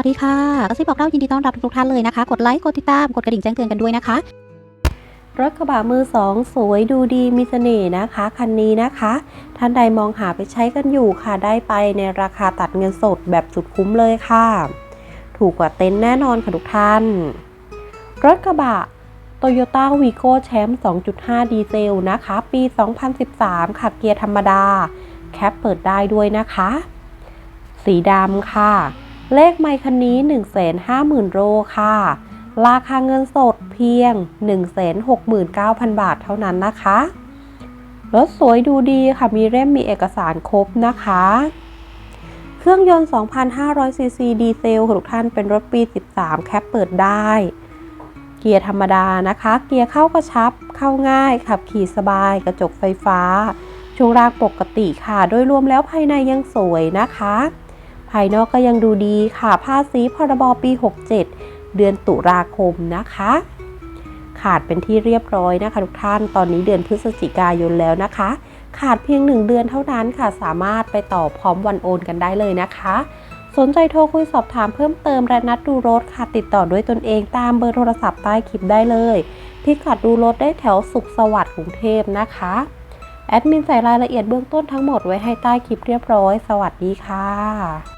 วัสดีค่ะกระซิบบอกเล่ายินดีต้อนรับทุกท่านเลยนะคะ กดไลค์ กดติดตาม กดกระดิ่งแจ้งเตือนกันด้วยนะคะ รถกระบะมือสองสวยดูดีมีเสน่ห์นะคะ คันนี้นะคะ ท่านใดมองหาไปใช้กันอยู่ค่ะ ได้ไปในราคาตัดเงินสดแบบสุดคุ้มเลยค่ะ ถูกกว่าเต็นท์แน่นอนค่ะทุกท่าน รถกระบะ Toyota Vigo Champ 2.5 ดีเซลนะคะ ปี 2013 ขับเกียร์ธรรมดา แคปเปิดได้ด้วยนะคะ สีดำค่ะ เลขไมค์คันนี้ 150,000โลค่ะ ราคาเงินสดเพียง 169,000 บาทเท่านั้นนะคะ รถสวยดูดีค่ะ มีเล่มมีเอกสารครบนะคะ เครื่องยนต์ 2,500 ซีซีดีเซลทุกท่านเป็นรถปี 13 แคปเปิดได้ เกียร์ธรรมดานะคะ เกียร์เข้ากระชับ เข้าง่าย ขับขี่สบาย กระจกไฟฟ้า ช่วงรางปกติค่ะ โดยรวมแล้วภายในยังสวยนะคะ ภายนอกก็ยังดูดีค่ะ ภาษีพรบปี 67 เดือนตุลาคมนะคะ ขาดเป็นที่เรียบร้อยนะคะทุกท่าน ตอนนี้เดือนพฤศจิกายนแล้วนะคะ ขาดเพียง 1 เดือนเท่านั้นค่ะ สามารถไปต่อพร้อมวันโอนกันได้เลยนะคะ สนใจโทรคุยสอบถามเพิ่มเติมและนัดดูรถค่ะ ติดต่อด้วยตนเองตามเบอร์โทรศัพท์ใต้คลิปได้เลย พิกัดดูรถได้แถวสุขสวัสดิ์กรุงเทพนะคะแอดมินใส่รายละเอียดเบื้องต้นทั้งหมดไว้ให้ใต้คลิปเรียบร้อย สวัสดีค่ะ